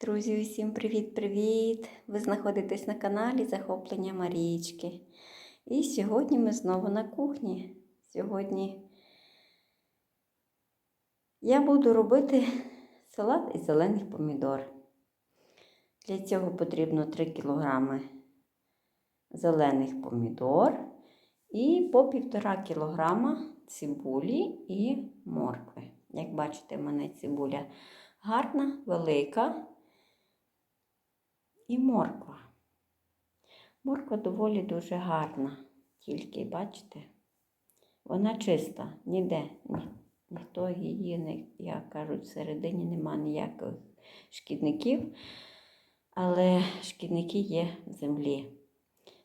Друзі, усім привіт-привіт! Ви знаходитесь на каналі Захоплення Марічки. І сьогодні ми знову на кухні. Сьогодні я буду робити салат із зелених помідор. Для цього потрібно 3 кг зелених помідор і по 1,5 кг цибулі і моркви. Як бачите, в мене цибуля гарна, велика і морква. Морква доволі дуже гарна, тільки, бачите, вона чиста, ніде. Ніхто її, як кажуть, всередині нема ніяких шкідників, але шкідники є в землі.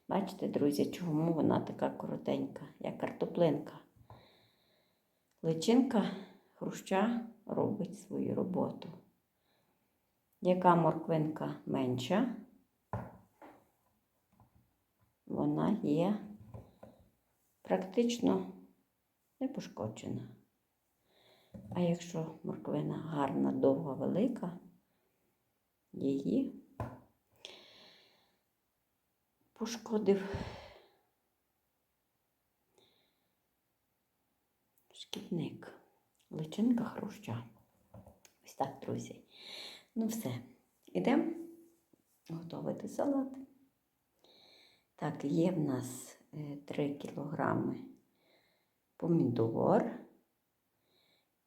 Бачите, друзі, чому вона така коротенька, як картоплинка. Личинка хруща робить свою роботу. Яка морквинка менша, вона є практично не пошкоджена. А якщо морквина гарна, довга, велика, її пошкодив шкідник, личинка хруща. Ось так, друзі. Ну все, ідемо готувати салат. Так, є в нас 3 кілограми помідор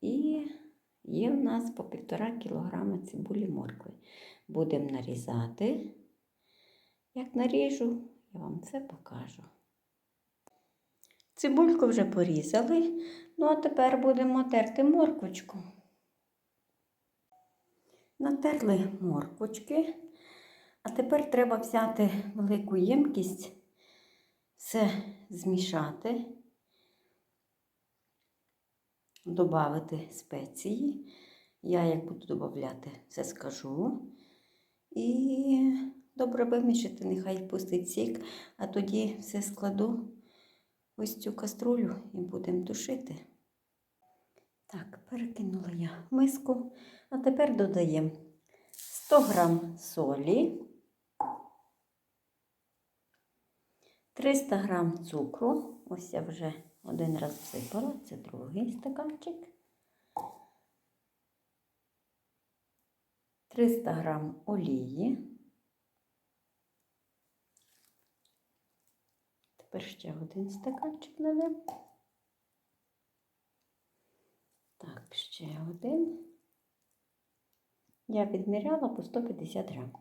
і є в нас по 1,5 кілограма цибулі моркви. Будемо нарізати. Як наріжу, я вам все покажу. Цибульку вже порізали, ну а тепер будемо терти морквочку. Натерли морквочки, а тепер треба взяти велику ємкість, все змішати, додати спеції. Я як буду додати, все скажу. І добре вимішати, нехай пустить сік, а тоді все складу ось цю каструлю і будемо тушити. Так, перекинула я миску. А тепер додаємо 100 грам солі, 300 грам цукру. Ось я вже один раз всипала, це другий стаканчик. 300 грам олії. Тепер ще один стаканчик надаємо. Так, ще один. Я відміряла по 150 грам.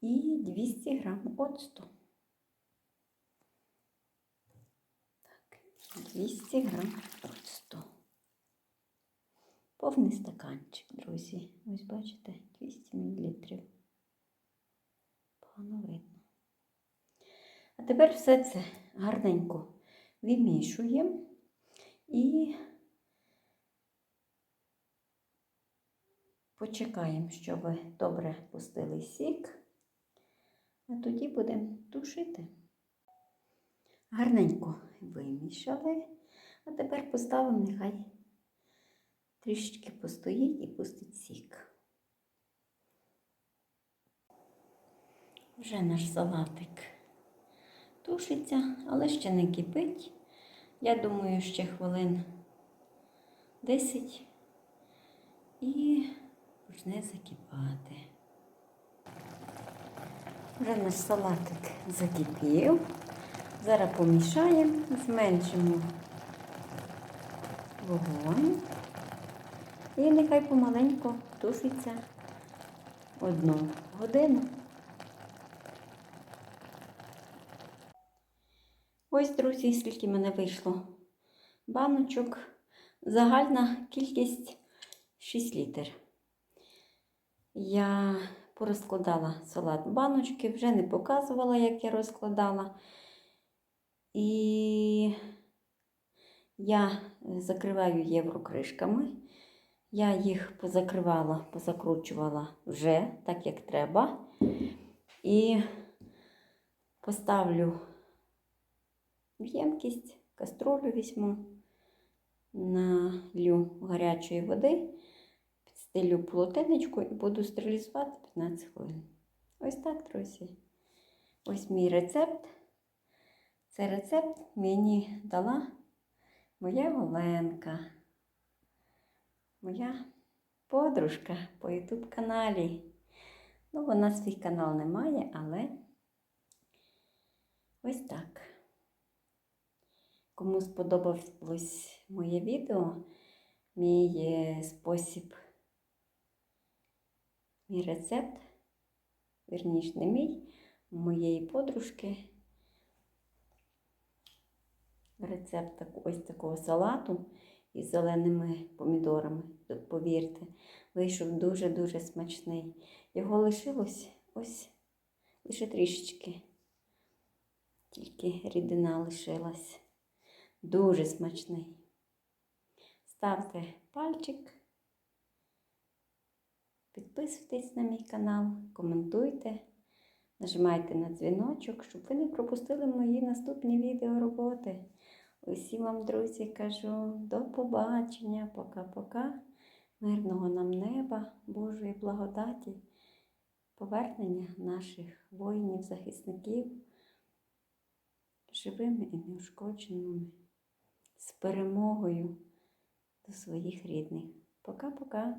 І 200 грам оцту. Так, 200 грам оцту. Повний стаканчик, друзі. Ось бачите, 200 мл. Погано видно. А тепер все це гарненько вимішуємо і Почекаємо, щоб добре пустили сік, а тоді будемо тушити. Гарненько вимішали, а тепер поставимо, нехай трішечки постоїть і пустить сік. Вже наш салатик тушиться, але ще не кипить. Я думаю, ще хвилин 10 і почне закипати. Вже наш салатик закипів. Зараз помішаємо, зменшимо вогонь. І нехай помаленько тушиться одну годину. Ось, друзі, скільки мене вийшло баночок. Загальна кількість 6 літр. Я порозкладала салат баночки, вже не показувала, як я розкладала. І я закриваю єврокришками. Я їх позакривала, позакручувала вже так, як треба. І поставлю в ємкість, каструлю візьму, налю гарячої води стелю полотенечку і буду стерилізувати 15 хвилин. Ось так, друзі. Ось мій рецепт. Цей рецепт мені дала моя Оленка, моя подружка по YouTube каналі. Ну, вона свій канал не має, але ось так. Кому сподобалось моє відео, мій е, спосіб, мій рецепт, вірніше не мій, моєї подружки. Рецепт так- ось такого салату із зеленими помідорами. Повірте, вийшов дуже-дуже смачний. Його лишилось ось лише трішечки. Тільки рідина лишилась. Дуже смачний. Ставте пальчик, підписуйтесь на мій канал, коментуйте, нажимайте на дзвіночок, щоб ви не пропустили мої наступні відео роботи. Усім вам, друзі, кажу до побачення, пока-пока, мирного нам неба, Божої благодаті, повернення наших воїнів, захисників живими і неушкодженими, з перемогою до своїх рідних. Пока-пока.